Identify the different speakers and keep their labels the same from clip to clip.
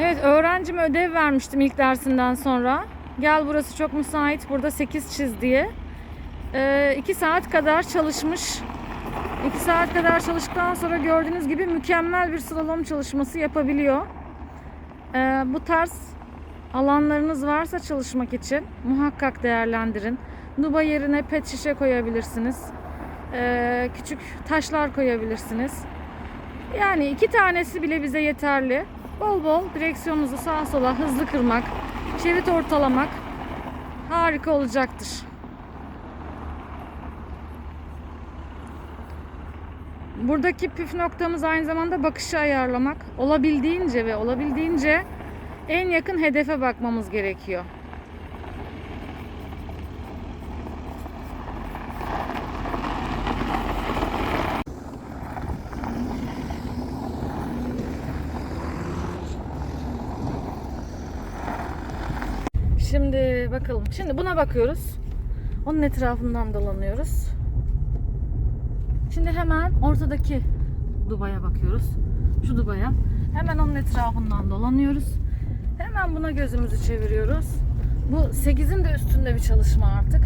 Speaker 1: Evet öğrencime ödev vermiştim ilk dersinden sonra. Gel burası çok müsait burada 8 çiz diye. 2 saat kadar çalışmış. 2 saat kadar çalıştıktan sonra gördüğünüz gibi mükemmel bir slalom çalışması yapabiliyor. Ee, bu tarz alanlarınız varsa çalışmak için muhakkak değerlendirin. Duba yerine pet şişe koyabilirsiniz. Ee, küçük taşlar koyabilirsiniz. Yani iki tanesi bile bize yeterli. Bol bol direksiyonunuzu sağa sola hızlı kırmak, şerit ortalamak harika olacaktır. Buradaki püf noktamız aynı zamanda bakışı ayarlamak. Olabildiğince ve olabildiğince en yakın hedefe bakmamız gerekiyor. Şimdi bakalım. Şimdi buna bakıyoruz. Onun etrafından dolanıyoruz. Şimdi hemen ortadaki dubaya bakıyoruz. Şu dubaya. Hemen onun etrafından dolanıyoruz. Hemen buna gözümüzü çeviriyoruz. Bu 8'in de üstünde bir çalışma artık.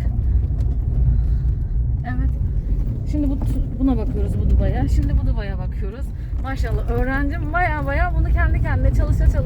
Speaker 1: Evet. Şimdi bu buna bakıyoruz bu dubaya. Şimdi bu dubaya bakıyoruz. Maşallah öğrencim baya baya bunu kendi kendine çalışa çalışa